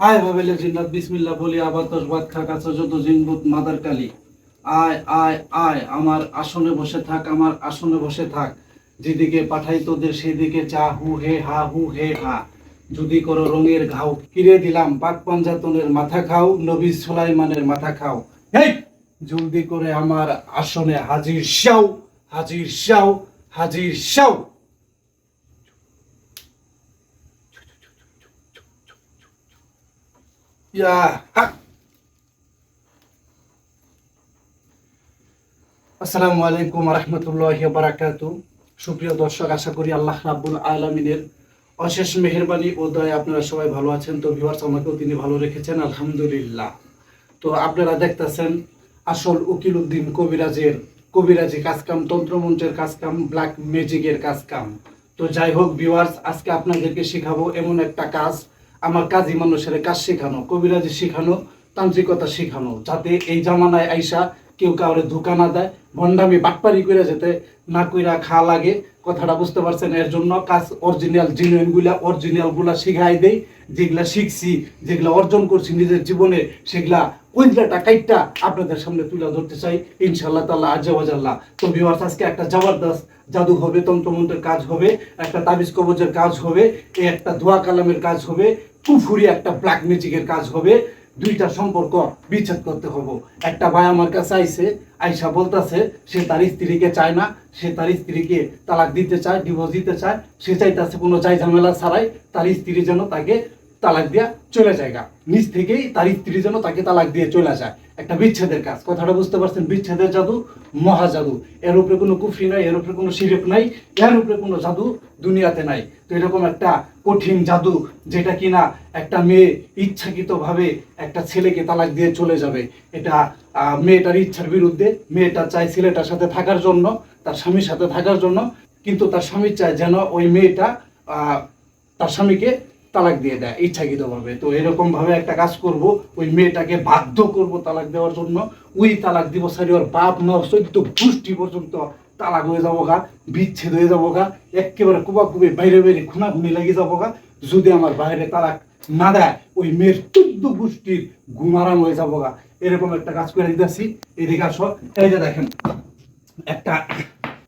আয় ভাবেলে জিন্নাত, বিসমিল্লাহ বলি, আবার দশ বাদ খাক আছে যত জিনবুত মাদার কালী। আয় আয় আয়, আমার আসনে বসে থাক, আমার আসনে বসে থাক। যেদিকে পাঠাই তোদের, সেদিকে চা হু হে হা, হু হে হা। যদি করো রঙের ঘাও কিরে দিলাম, পাক পাঞ্জাতনের মাথা খাও, নবী সুলাইমানের মাথা খাও। হেই, জলদি করে আমার আসনে হাজির শাও হাজির শাও হাজির শাও। হাক আসসালামু আলাইকুম রহমতুল্লাহ বারাকাত সুপ্রিয় দর্শক, আশা করি আল্লাহ রাব্বুল আলমিনের অশেষ মেহরবানি ও দয়া আপনারা সবাই ভালো আছেন। তো ভিউয়ার্স আমাকেও তিনি ভালো রেখেছেন, আলহামদুলিল্লাহ। তো আপনারা দেখতেছেন, আসল উকিল উদ্দিন কবিরাজের, কবিরাজি কাজকাম তন্ত্রমন্ত্রের কাজকাম ব্ল্যাক ম্যাজিকের কাজকাম। তো যাই হোক ভিউয়ার্স আজকে আপনাদেরকে শেখাবো এমন একটা কাজ আমার কাজী মানুষের কাজ শেখানো, কবিরাজি শেখানো, তান্ত্রিকতা শেখানো, যাতে এই জামানায় আইসা কেউ কাউরে ধোকা না দেয়, ভণ্ডামি, বাটপারি করে যেতে না কইরা খা লাগে, কথাটা বুঝতে পারছেন, এর জন্য কাজ অরিজিনাল জিনুইনগুলা অরিজিনালগুলা শিখাই দেই, যেগুলা শিখছি, যেগুলা অর্জন করছি নিজের জীবনে, সেগুলা কইলাটা কাইটটা আপনাদের সামনে তুলে ধরতে চাই ইনশাল্লাহ তাল্লাহ আজ্জাওয়াজাল্লাহ তো ভিউয়ার্স আজকে একটা জবরদস্ত জাদু হবে, তন্ত্রমন্ত্রের কাজ হবে, একটা তাবিজ কবজের কাজ হবে একটা দোয়া কালামের কাজ হবে, কুফুরি একটা ব্ল্যাক ম্যাজিকের কাজ হবে, দুইটা সম্পর্ক বিচ্ছেদ করতে হব। একটা ভাই আমার কাছে আইসে আইসা বলতাছে, সে তার স্ত্রীকে চায় না, সে তার স্ত্রীকে তালাক দিতে চায় ডিভোর্স দিতে চায়, সে চাইতেছে কোনো চাই ঝামেলা ছাড়াই তার স্ত্রী যেন তাকে তালাক দিয়া চলে যায় গা। নিজ থেকেই তার স্ত্রী যেন তাকে তালাক দিয়ে চলে যায়। একটা বিচ্ছেদের কাজ। কথাটা বুঝতে পারছেন? বিচ্ছেদের জাদু, মহা জাদু। এর উপরে কোনো কুফরি নাই, এর উপরে কোনো শিরেপ নাই, এর উপরে কোনো জাদু দুনিয়াতে নাই। তো এরকম একটা কঠিন জাদু, যেটা কিনা একটা মেয়ে ইচ্ছাকৃতভাবে একটা ছেলেকে তালাক দিয়ে চলে যাবে। এটা মেয়েটার ইচ্ছার বিরুদ্ধে, মেয়েটা চায় ছেলেটার সাথে থাকার জন্য, তার স্বামীর সাথে থাকার জন্য, কিন্তু তার স্বামী চায় যেন ওই মেয়েটা তার স্বামীকে তালাক দিয়ে দেয়, ইচ্ছাকৃতভাবে। তো এরকম ভাবে একটা কাজ করব, ওই মেয়েটাকে বাধ্য করব তালাক দেওয়ার জন্য। ওই তালাক দিব সারি ওর বাপ মা চৈদ্দ গোষ্ঠী পর্যন্ত তালাক হয়ে যাব গা বিচ্ছেদ হয়ে যাব গা একেবারে কুবা কুবি বাইরে বাইরে খুনাখুনি লেগে যাব গা যদি আমার বাইরে তালাক না দেয়, ওই মেয়ের চোদ্দ গোষ্ঠীর ঘুমারাম হয়ে যাব গা এরকম একটা কাজ করে দিতেছি। এদিকে আসো, এই যে দেখেন, একটা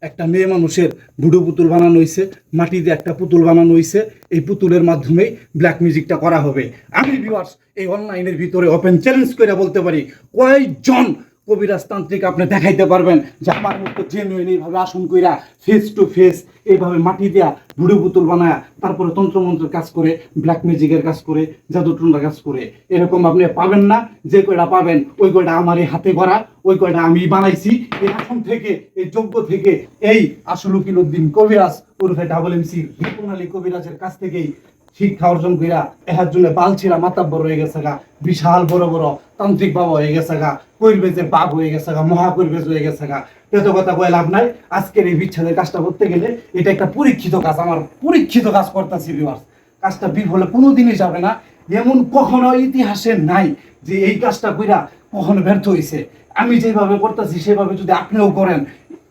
একটা মেয়ে মানুষের বুড়ো পুতুল বানানো হয়েছে মাটিতে একটা পুতুল বানানো হয়েছে এই পুতুলের মাধ্যমেই ব্ল্যাক মিউজিকটা করা হবে। আমি ভিউয়ার্স এই অনলাইনের ভিতরে ওপেন চ্যালেঞ্জ করে বলতে পারি কয়েকজন কবিরাজ তান্ত্রিক আপনি দেখাইতে পারবেন যে আমার মতো জেনুইন এইভাবে আসন কইরা ফেস টু ফেস এইভাবে মাটি দেয়া বুড়ো পুতুল বানায় তারপরে তন্ত্রমন্ত্রের কাজ করে ব্ল্যাক ম্যাজিকের কাজ করে জাদুটুন্ডার কাজ করে। এরকম আপনি পাবেন না, যে কয়টা পাবেন, ওই কয়টা আমার এই হাতে করা ওই কয়টা আমি বানাইছি। এই আসন থেকে, এই যোগ্য থেকে, এই আসল উকিল উদ্দিন কবিরাজ, ওরফে ডাবল এমসি কবিরাজের কাছ থেকেই শিক্ষা অর্জন কইরা এহার জন্য বালছিরা মাতাব্বর হয়ে গেছে গা, বিশাল বড় বড় তান্ত্রিক বাবা হয়ে গেছে গা কৈরবেজের বাঘ হয়ে গেছে গা মহা কৈরবেজ হয়ে গেছে গা। এত কথা কয়ে লাভ নাই, আজকের এই বিচ্ছেদের কাজটা করতে গেলে এটা একটা পরীক্ষিত কাজ, আমার পরীক্ষিত কাজ করতেছি ভিউয়ার্স কাজটা বিফলে কোনোদিনই যাবে না, এমন কখনো ইতিহাসে নাই যে এই কাজটা কইরা কখনো ব্যর্থ হয়েছে আমি যেভাবে করতেছি, সেভাবে যদি আপনিও করেন,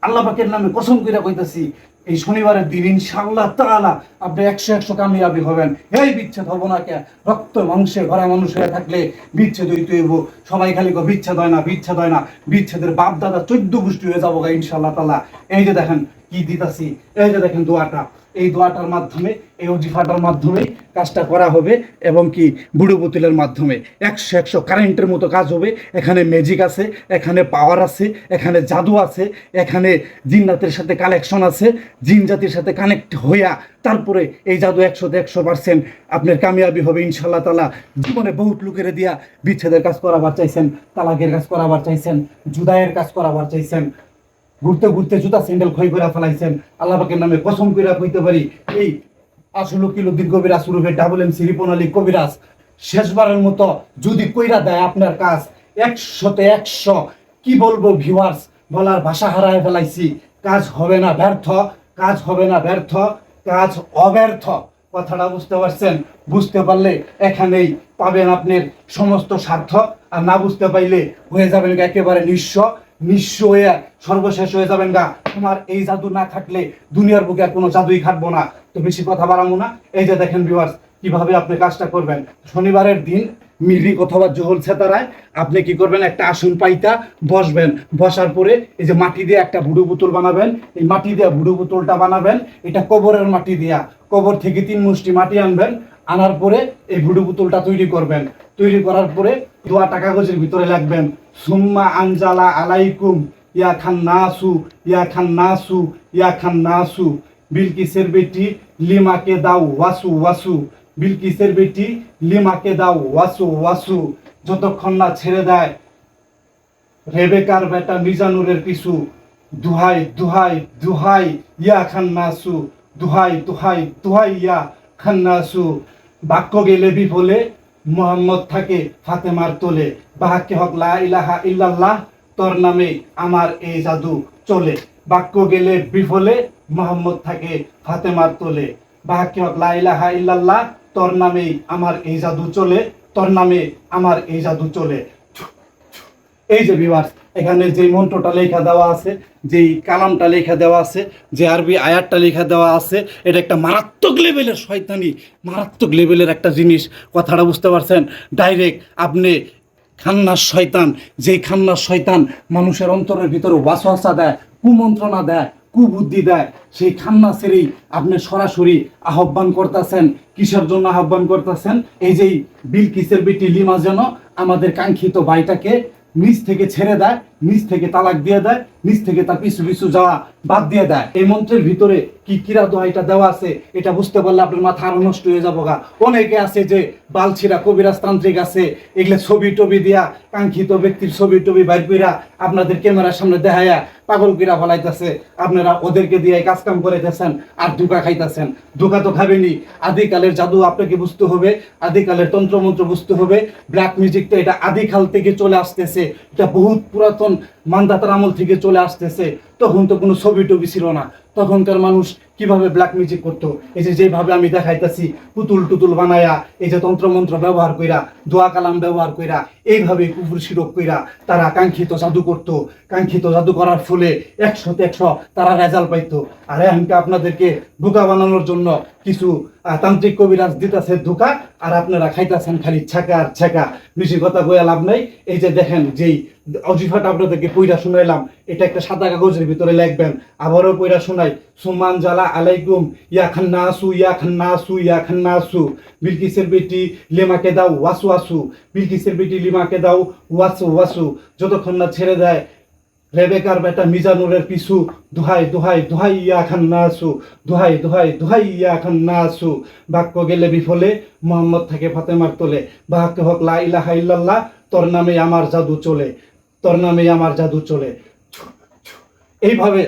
আল্লাহ পাকের নামে কসম কইরা কইতাছি এই শনিবারের দিন ইনশাআল্লাহ তাআলা আপনি একশো একশো কামিয়াবি হবেন। এই বিচ্ছেদ হব না কে রক্ত মাংসে ঘরে মানুষ হয়ে থাকলে বিচ্ছেদ হইতে হইব। সবাই খালি কো বিচ্ছেদ হয় না, বিচ্ছেদ হয় না। বিচ্ছেদের বাপ দাদা চোদ্দ গোষ্ঠী হয়ে যাব গা ইনশাআল্লাহ তাআলা। এই যে দেখেন, কি দিতাছি? এই যে দেখেন দোয়াটা। এই দোয়াটার মাধ্যমে, এই অজিফাটার মাধ্যমে কাজটা করা হবে এবং কি বুড়ো পুতুলের মাধ্যমে। একশো একশো কারেন্টের মতো কাজ হবে। এখানে ম্যাজিক আছে, এখানে পাওয়ার আছে, এখানে জাদু আছে, এখানে জিন্নাতের সাথে কালেকশন আছে। জিন জাতির সাথে কানেক্ট হইয়া তারপরে এই জাদু একশোতে একশো পার্সেন্ট আপনার কামিয়াবি হবে ইনশাল্লাহ তালা জীবনে বহুত লোকের দিয়া বিচ্ছেদের কাজ করাবার চাইছেন, তালাকের কাজ করাবার চাইছেন জুদায়ের কাজ করাবার চাইছেন। ঘুরতে ঘুরতে জুতা স্যান্ডেল ক্ষয় করে ফেলাইছেন। আল্লাহ নামে কসম কইরা কইতে পারি, এই আসল কিলুদ্দিন কবিরাজ সুরভে ডাবল এম সিরিপন আলী কবিরাজ শেষবারের মতো যদি কইরা দেয় আপনার কাজ, একশোতে একশো, কি বলব ভিউয়ার্স বলার ভাষা হারায় ফেলাইছি। কাজ হবে না ব্যর্থ, কাজ হবে না ব্যর্থ, কাজ অব্যর্থ। কথাটা বুঝতে পারছেন? বুঝতে পারলে এখানেই পাবেন আপনার সমস্ত স্বার্থ। আর না বুঝতে পাইলে হয়ে যাবেন একেবারে নিঃস্ব। নিঃস্ব হয়ে সর্বশেষ হয়ে যাবেন গা। তোমার এই জাদু না থাকলে দুনিয়ার বুকে আর কোনো জাদুই খাটবো না। তো বেশি কথা বাড়াবো না। এই যে দেখেন ভিউয়ার্স কীভাবে আপনি কাজটা করবেন? শনিবারের দিন মিরিক অথবা জহল ছেতারায় আপনি কি করবেন? একটা আসন পাইতা বসবেন। বসার পরে এই যে মাটি দিয়ে একটা ভুড়ু বোতল বানাবেন। এই মাটি দিয়ে ভুড়ু বোতলটা বানাবেন। এটা কবরের মাটি দিয়া। কবর থেকে তিন মুষ্টি মাটি আনবেন। আনার পরে এই ভুড়ু বোতলটা তৈরি করবেন। তৈরি করার পরে দোয়াটা কাগজের ভিতরে লাগবেন। সুম্মা আনজালা আলাইকুম, ইয়া খান নাসু ইয়া খান নাসু ইয়া খান নাসু বিলকিসের বেটি লিমাকে দাও, ওয়াসু ওয়াসু। বিলকিসের বেটি লিমাকে দাও, ওয়াসু ওয়াসু। যতক্ষণ না ছেড়ে দেয় রেবেকার বেটা মিজানুরের পিছু। দুহাই দুহাই দুহাই, ইয়া খান খান্নাসু। দুহাই দুহাই দুহাই, ইয়া খান খান্নাসু। বাক্য গেলে বিফলে, মোহাম্মদ থাকে ফাতেমার তোলে। বাহাক্কে হক লা ইলাহা ইল্লাল্লাহ, তোর নামে আমার এই জাদু চলে। বাক্য গেলে বিফলে, মোহাম্মদ থাকে ফাতেমার তোলে। বাহাক্কে হক লা ইলাহা ইল্লাল্লাহ, তোর নামেই আমার এই জাদু চলে, তোর নামে আমার এই জাদু চলে। এই যে বিভার্স এখানে যে মন্ত্রটা লেখা দেওয়া আছে, যেই কালামটা লেখা দেওয়া আছে, যে আরবি আয়াতটা লেখা দেওয়া আছে, এটা একটা মারাত্মক লেভেলের শয়তানি, মারাত্মক লেভেলের একটা জিনিস। কথাটা বুঝতে পারছেন? ডাইরেক্ট আপনি খান্নার শয়তান, যেই খান্নার শয়তান মানুষের অন্তরের ভিতরে ওয়াসওয়াসা দেয়, কুমন্ত্রণা দেয়, কুবুদ্ধি দেয়, সেই খান্না ছেড়েই আপনি সরাসরি আহ্বান করতেছেন। কিসের জন্য আহ্বান করতেছেন? এই যেই বিলকিসের বেটি লিমা যেন আমাদের কাঙ্ক্ষিত ভাইটাকে নিচ থেকে ছেড়ে দেয় নিচ থেকে তালাক দিয়ে দেয় নিচ থেকে তার পিছু পিছু যাওয়া বাদ দিয়ে দেয়। এই মন্ত্রের ভিতরে কি কিরা দোহাইটা দেওয়া আছে, এটা বুঝতে পারলে আপনার মাথা আরও নষ্ট হয়ে যাব গা। অনেকে আছে যে বালছিরা, কবিরাজ তান্ত্রিক আছে, এগুলো ছবি টবি দিয়া কাঙ্ক্ষিত ব্যক্তির ছবি টবি বাইর কইরা আপনাদের ক্যামেরার সামনে দেখাইয়া পাগল কিরা ফলাইতেছে। আপনারা ওদেরকে দিয়ে কাজ কাম করাইতেছেন আর ধোকা খাইতেছেন। ধোকা তো খাবেনি আদিকালের জাদু আপনাকে বুঝতে হবে, আদিকালের তন্ত্রমন্ত্র বুঝতে হবে। ব্ল্যাক মিউজিকটা এটা আদিকাল থেকে চলে আসতেছে। এটা বহুত পুরাতন যখন মান্দাতার আমল থেকে চলে আসতেছে, তখন তো কোনো ছবি টবি ছিল না। তখনকার মানুষ কীভাবে ব্ল্যাক মিউজিক করতো? এই যে যেভাবে আমি দেখাইতাছি, পুতুল টুতুল বানায়া, এই যে তন্ত্রমন্ত্র ব্যবহার কইরা, দোয়া কালাম ব্যবহার কইরা, এইভাবে কুকুর শিরক কইরা তারা কাঙ্ক্ষিত জাদু করতো। কাঙ্ক্ষিত জাদু করার ফলে একশোতে একশো তারা রেজাল্ট পাইতো। আর এখানকে আপনাদেরকে বোকা বানানোর জন্য কিছু তান্ত্রিক কবিরাজ দিতেছে ধোকা, আর আপনারা খাইতেছেন খালি ছাকা আর ছাকা বেশি কথা কইয়া লাভ নাই। এই যে দেখেন যেই অজিফাটা আপনাদেরকে পইরা শুনাইলাম, এটা একটা সাদা কাগজের ভিতরে লিখবেন। আবারও পইরা শোনাই, সুমান জালা আলাইকুম, ইয়া খান্নাসু ইয়া খান্নাসু ইয়া খান্নাসু। বিলকিসের বেটি লিমাকে দাও, ওয়াসু ওয়াসু। বিলকিসের বেটি লিমাকে দাও, ওয়াসু ওয়াসু। যতক্ষণ না ছেড়ে দেয়, রেবেকার বেটা মিজানুরের পিছু, দুহাই দুহাই দুহাই, ইয়া খান না খান্নাসু। দুহাই দুহাই দুহাই, ইয়া খান্নাসু। বাক্য গেলে বিফলে, মোহাম্মদ থাকে ফাতেমার তোলে। বাক্য হোক লা ইলাহা ইল্লাল্লাহ, তোর নামে আমার জাদু চলে। তোর নামে আমার জাদু চলে। এইভাবে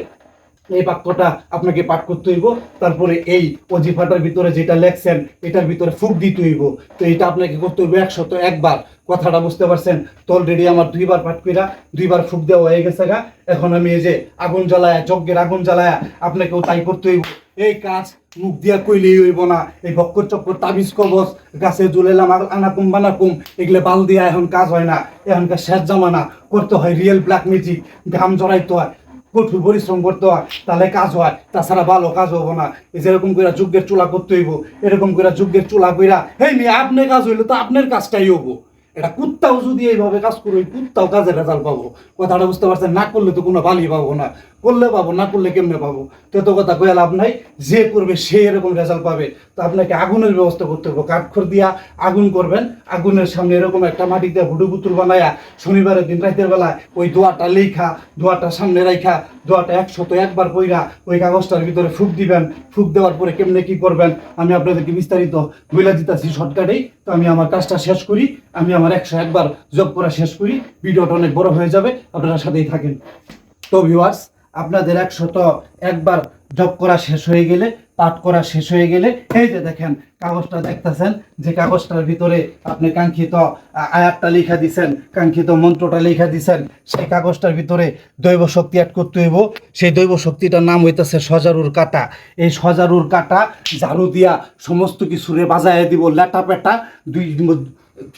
এই বাক্যটা আপনাকে পাঠ করতে হইব। তারপরে এই অজিফাটার ভিতরে যেটা লেখছেন, এটার ভিতরে ফুক দিতে হইব। তো এটা আপনাকে করতে হইব একশত একবার। কথাটা বুঝতে পারছেন? তো অলরেডি আমার দুইবার পাঠ কইরা দুইবার ফুক দেওয়া হয়ে গেছে গা। এখন আমি এই যে আগুন জ্বালায়া, যজ্ঞের আগুন জ্বালায়া আপনাকেও তাই করতে হইব। এই কাজ মুখ দিয়া কইলেই হইব না। এই বক্কর চক্কর, তাবিজ, কবচ, গাছে জুলেলাম আর আনাকুম বানাকুম, এগুলো বাল দিয়া এখন কাজ হয় না। এখনকার শেষ জামানা, করতে হয় রিয়েল ব্ল্যাক ম্যাজিক ঘাম জড়াইতে হয়। কঠোর পরিশ্রম করতে হয়, তাহলে কাজ হয়, তাছাড়া ভালো কাজ হব না। যেরকম করে যুগের চুলা করতে হইব, এরকম করে যুগের চুলা কইরা, হেই মেয়ে আপনার কাজ হইলে তো আপনার কাজটাই হব। এটা কুত্তাও যদি এইভাবে কাজ করবে কুত্তাও কাজের রেজাল্ট পাবো। কথাটা বুঝতে পারছেন? না করলে তো কোনো বালি পাবো না। করলে পাবো, না করলে কেমনে পাবো? তো তো কথা কয়ে লাভ নাই। যে করবে সে এরকম রেজাল্ট পাবে। তো আপনাকে আগুনের ব্যবস্থা করতে হবে। কাঠখড় দিয়া আগুন করবেন। আগুনের সামনে এরকম একটা মাটি দিয়ে ভুডু পুতুল বানায়া শনিবারের দিন রাতের বেলায় ওই দোয়াটা লেখা দোয়াটা সামনে রাখা দোয়াটা একশত একবার কইরা ওই কাগজটার ভিতরে ফুক দিবেন। ফুক দেওয়ার পরে কেমনে কি করবেন? আমি আপনাদেরকে বিস্তারিত বইলা দিতেছি শর্টকাটেই। তো আমি আমার কাজটা শেষ করি। আমি আমার একশো একবার জব করা শেষ করি। ভিডিওটা অনেক বড় হয়ে যাবে। আপনারা সাথেই থাকেন। তো ভিউয়ার্স আপনাদের একশত একবার জব করা শেষ হয়ে গেলে, পাঠ করা শেষ হয়ে গেলে, এই যে দেখেন কাগজটা দেখতেছেন, যে কাগজটার ভিতরে আপনি কাঙ্ক্ষিত আয়াতটা লেখা দিছেন, কাঙ্ক্ষিত মন্ত্রটা লিখা দিছেন, সেই কাগজটার ভিতরে দৈব শক্তি অ্যাড করতে হইব। সেই দৈব শক্তিটার নাম হইতেছে সজারুর কাটা। এই সজারুর কাটা, ঝাড়ু দিয়া সমস্ত কিছুরে বাজায় দিব লেটা পেটা দুই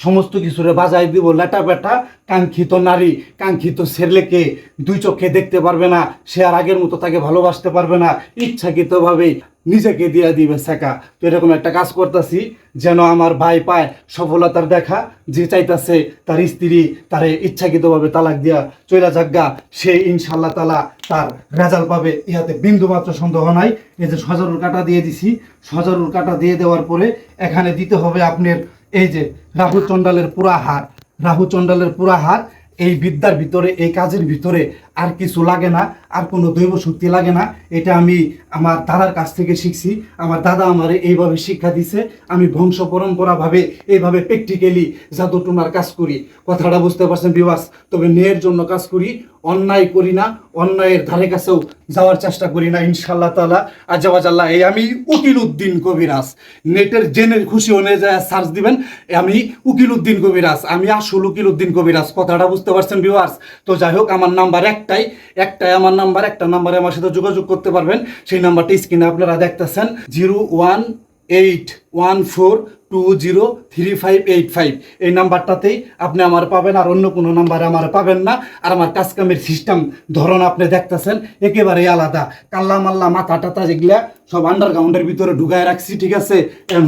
সমস্ত কিছুরে বাজাই দিব, লেটা পেটা, কাঙ্ক্ষিত নারী, কাঙ্ক্ষিত ছেলেকে দুই চোখে দেখতে পারবে না, সে আর আগের মতো তাকে ভালোবাসতে পারবে না, ইচ্ছাকৃতভাবেই নিজেকে দিয়ে দিবে শেখা। তো এরকম একটা কাজ করতেছি, যেন আমার ভাই পায় সফলতার দেখা, যে চাইতাছে তার স্ত্রী তারে ইচ্ছাকৃতভাবে তালাক দিয়া চইলা যাজ্ঞা সে ইনশাল্লাহ তালা তার রেজাল্ট পাবে। ইহাতে বিন্দু মাত্র সন্দেহ নাই। এই যে সজারুর কাটা দিয়ে দিছি সজারুর কাটা দিয়ে দেওয়ার পরে এখানে দিতে হবে আপনার এই যে রাহু চণ্ডালের পুরা হার, রাহু চন্ডালের পুরা হার এই বিদ্যার ভিতরে, এই কাজের ভিতরে আর কিছু লাগে না, আর কোনো দৈব শক্তি লাগে না। এটা আমি আমার দাদার কাছ থেকে শিখছি। আমার দাদা আমার এইভাবে শিক্ষা দিছে। আমি বংশ পরম্পরাভাবে এইভাবে প্র্যাকটিক্যালি জাদু টোনার কাজ করি। কথাটা বুঝতে পারছেন বিবাস তবে মেয়ের জন্য কাজ করি। অন্যায় করি না, অন্যায়ের ধারে কাছেও যাওয়ার চেষ্টা করি না ইনশাল্লাহ তালা আজাবাজাল্লাহ এই আমি উকিল উদ্দিন কবিরাজ। নেটের জেনে খুশি হয়ে যায়, সার্চ দিবেন আমি উকিল উদ্দিন কবিরাজ। আমি আসল উকিল উদ্দিন কবিরাজ। কথাটা বুঝতে পারছেন ভিউয়ার্স তো যাই হোক, আমার নাম্বার একটাই একটাই আমার নাম্বার একটা নাম্বারে আমার সাথে যোগাযোগ করতে পারবেন। সেই নাম্বারটি স্ক্রিনে আপনারা দেখতেছেন। Zero one eight one four two zero three five eight five এই নাম্বারটাতেই আপনি আমার পাবেন আর অন্য কোনো নাম্বারে আমার পাবেন না। আর আমার কাজকামের সিস্টেম ধরন আপনি দেখতেছেন, একেবারেই আলাদা। কাল্লা মাল্লা মাথা টাথা যেগুলা সব আন্ডারগ্রাউন্ডের ভিতরে ঢুকায় রাখছি, ঠিক আছে?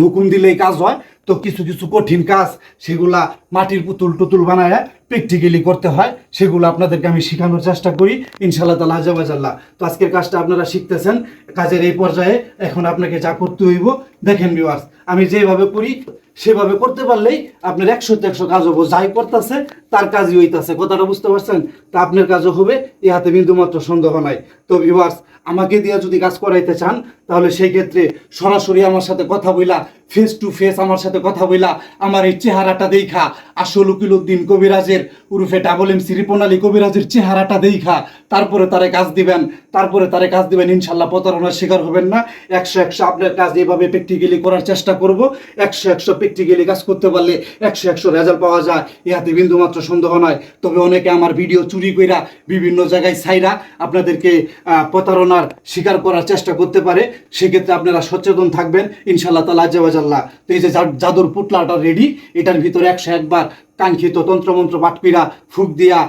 হুকুম দিলেই কাজ হয়। তো কিছু কিছু কঠিন কাজ, সেগুলা মাটির পুতুল টুতুল বানায় প্র্যাকটিক্যালি করতে হয়। সেগুলো আপনাদেরকে আমি শেখানোর চেষ্টা করি ইনশাল্লাহ তালা আজাবাজাল্লাহ তো আজকের কাজটা আপনারা শিখতেছেন। কাজের এই পর্যায়ে এখন আপনাকে যা করতে হইব, দেখেন ভিউয়ার্স আমি যেভাবে করি সেভাবে করতে পারলেই আপনার একশো একশো কাজ হব যাই করতেছে, তার কাজই হইতাছে। কথাটা বুঝতে পারছেন? তা আপনার কাজও হবে ইহাতে বিন্দুমাত্র সন্দেহ নাই। তো ভিউয়ার্স আমাকে দিয়ে যদি কাজ করাইতে চান, তাহলে সেই ক্ষেত্রে সরাসরি আমার সাথে কথা বইলা ফেস টু ফেস আমার সাথে কথা বইলা, আমার এই চেহারাটা দেখা। আসল উকিল উদ্দিন কবিরাজের উরুফে ডাবল এম সিরিপনালী কবিরাজের চেহারাটা দেখা। তারপরে তারে কাজ দিবেন, তারপরে তারে কাজ দিবেন, ইনশাল্লাহ প্রতারণার শিকার হবেন না। একশো একশো আপনার কাজ এভাবে প্র্যাকটিক্যালি করার চেষ্টা করব। একশো একশো প্র্যাকটিক্যালি কাজ করতে পারলে একশো একশো রেজাল্ট পাওয়া যায়। ইহাতে বিন্দুমাত্র সন্দেহ নয়। তবে অনেকে আমার ভিডিও চুরি কইরা বিভিন্ন জায়গায় ছাইরা আপনাদেরকে প্রতারণার শিকার করার চেষ্টা করতে পারে। সেক্ষেত্রে আপনারা সচেতন থাকবেন। ইনশাল্লাহ তালা আজ্জাবাজাল্লাহ তো এই যে জাদুর পুতলাটা রেডি এটার ভিতরে একশো একবার কাঙ্ক্ষিত তন্ত্রমন্ত্র পাটপিরা ফুক দিয়া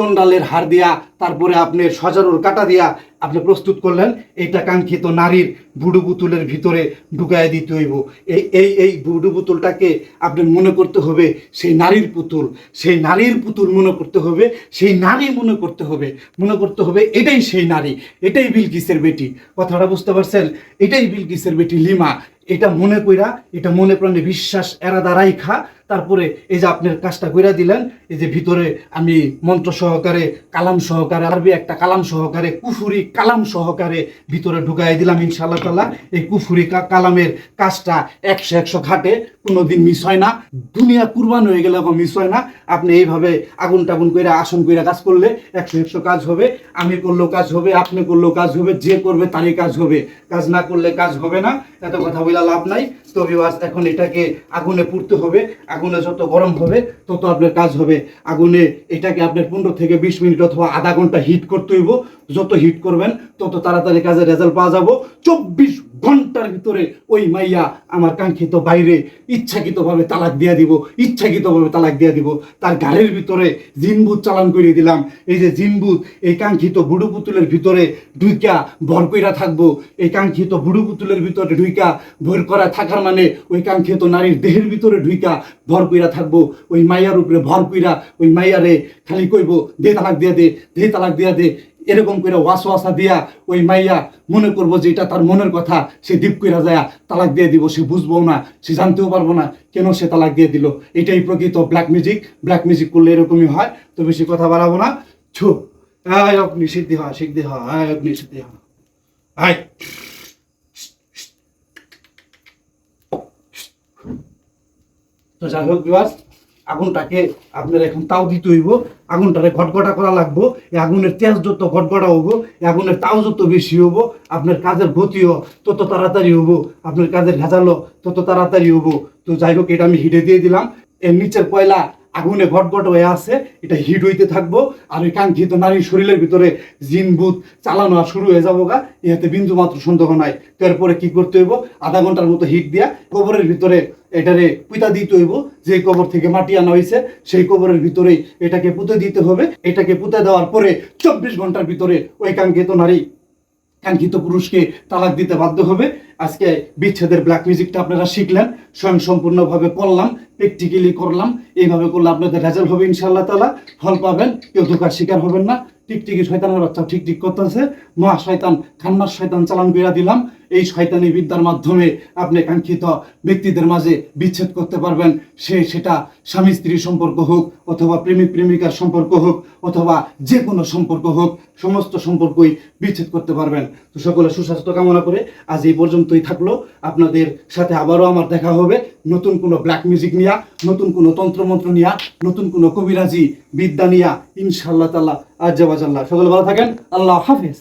চন্ডালের হার দিয়া, তারপরে আপনি সজারুর কাটা দিয়া আপনি প্রস্তুত করলেন, এইটা কাঙ্ক্ষিত নারীর বুডু পুতুলের ভিতরে ঢুকাই দিতে হইব। এই এই এই বুডু পুতুলটাকে আপনি মনে করতে হবে সেই নারীর পুতুল। সেই নারীর পুতুল মনে করতে হবে, সেই নারী মনে করতে হবে। মনে করতে হবে এটাই সেই নারী, এটাই বিলকিসের বেটি। কথাটা বুঝতে পারছেন? এটাই বিলকিসের বেটি লিমা। এটা মনে কইরা, এটা মনে প্রাণে বিশ্বাস এরা দ্বারাই খা তারপরে এই যে আপনার কাজটা কইরা দিলেন, এই যে ভিতরে আমি মন্ত্র সহকারে, কালাম সহকারে, আরবি একটা কালাম সহকারে, কুফুরি কালাম সহকারে ভিতরে ঢুকাই দিলাম ইনশাআল্লাহ তাল্লাহ এই কুফুরি কালামের কাজটা একশো একশো ঘাটে, কোনোদিন মিস হয় না। দুনিয়া কুরবান হয়ে গেলে মিস হয় না। আপনি এইভাবে আগুন টাগুন করে আসন করে কাজ করলে একশো একশো কাজ হবে। আমি করলেও কাজ হবে, আপনি করলেও কাজ হবে, যে করবে তারই কাজ হবে। কাজ না করলে কাজ হবে না। এত কথা বলে লাভ নাই। তো এখন এটাকে আগুনে পুড়তে হবে, আগুনে যত গরম হবে, তত আপনার কাজ হবে। আগুনে এটাকে আপনার পনেরো থেকে বিশ মিনিট অথবা আধা ঘণ্টা হিট করতে হইব। যত হিট করবেন, তত তাড়াতাড়ি কাজের রেজাল্ট পাওয়া যাব। চব্বিশ ঘণ্টার ভিতরে ওই মাইয়া আমার কাঙ্ক্ষিত বাইরে ইচ্ছাকৃতভাবে তালাক দিয়ে দিব, ইচ্ছাকৃতভাবে তালাক দিয়ে দিব। তার গাড়ির ভিতরে জিনবুত চালান করে দিলাম। এই যে জিনবুত, এই কাঙ্ক্ষিত বুড়ু পুতুলের ভিতরে ঢুইকা ভর কইরা থাকব। এই কাঙ্ক্ষিত বুড়ু পুতুলের ভিতরে ঢুইকা ভর করা থাকার মানে ওই কাঙ্ক্ষিত নারীর দেহের ভিতরে ঢুইকা ভর কইরা থাকব। ওই মাইয়ার উপরে ভর কইরা ওই মাইয়ারে খালি কইবো, দে তালাক দিয়া দে দে তালাক দিয়া দে। এরকম করে ওয়াস ওয়াসা দিয়া ওই মাইয়া মনে করব যে এটা তার মনের কথা, সে দীপ কইরা যায়, তালাক দিয়ে দিব, সে বুঝব না, সে জানতেও পারব না, কেন সে তালাক দিয়ে দিল? এটাই প্রকৃত ব্ল্যাক মিউজিক ব্ল্যাক মিউজিক করলে এরকমই হয়, তো বেশি কথা বাড়াবো না। ছু। আয় অগ্নি, সিদ্ধি হয় সিদ্ধি হয়, আয় অগ্নি, সিদ্ধি হয়। আয়। তো যাই হোক বিবাস আগুনটাকে আপনার এখন তাও দিতে হইব, আগুনটারে ঘটঘটা করা লাগবো, এই আগুনের তেজ যত ঘটঘটা হব এই আগুনের তাও যত বেশি হব আপনার কাজের গতিও তত তাড়াতাড়ি হব আপনার কাজের ভেজালো তত তাড়াতাড়ি হব তো যাই হোক, এটা আমি হিটে দিয়ে দিলাম। এর নিচের কয়লা আগুনে ঘটঘট হয়ে আছে, এটা হিট হইতে থাকব। আর ওই কাঙ্ক্ষিত নারীর শরীরের ভিতরে জিন, ভূত চালানো শুরু হয়ে যাব গা, ইহাতে বিন্দু মাত্র সন্দেহ নাই। তো এরপরে কি করতে হইব? আধা ঘণ্টার মতো হিট দিয়া কবরের ভিতরে এটারে পুঁতা দিতে হইব। যে কবর থেকে মাটি আনা হয়েছে সেই কবরের ভিতরেই এটাকে পুঁতে দিতে হবে। এটাকে পুঁতে দেওয়ার পরে চব্বিশ ঘণ্টার ভিতরে ওই কাঙ্ক্ষিত নারী কাঙ্ক্ষিত পুরুষকে তালাক দিতে বাধ্য হবে। আজকে বিচ্ছেদের ব্ল্যাক মিউজিকটা আপনারা শিখলেন স্বয়ং সম্পূর্ণভাবে করলাম প্র্যাকটিক্যালি করলাম। এইভাবে করলে আপনাদের রেজাল্ট হবে ইনশাআল্লাহ তালা ফল পাবেন, কেউ ধোকার শিকার হবেন না। টিকটিকি শয়তানের বাচ্চা ঠিক ঠিক করতেছে। মহা শয়তান খান্নার শয়তান চালান বেড়া দিলাম। এই শয়তানি বিদ্যার মাধ্যমে আপনি কাঙ্ক্ষিত ব্যক্তিদের মাঝে বিচ্ছেদ করতে পারবেন। সে সেটা স্বামী স্ত্রীর সম্পর্ক হোক অথবা প্রেমিক প্রেমিকার সম্পর্ক হোক অথবা যে কোনো সম্পর্ক হোক, সমস্ত সম্পর্কই বিচ্ছেদ করতে পারবেন। তো সকলে সুস্বাস্থ্য কামনা করে আজ এই পর্যন্তই থাকল। আপনাদের সাথে আবারও আমার দেখা হবে। নতুন কোনো ব্ল্যাক মিউজিক নিয়া, নতুন কোনো তন্ত্রমন্ত্র নিয়া, নতুন কোনো কবিরাজি বিদ্যা নিয়া, ইনশাআল্লাহ তাল্লাহ আজ সকলে ভালো থাকেন। আল্লাহ হাফেজ।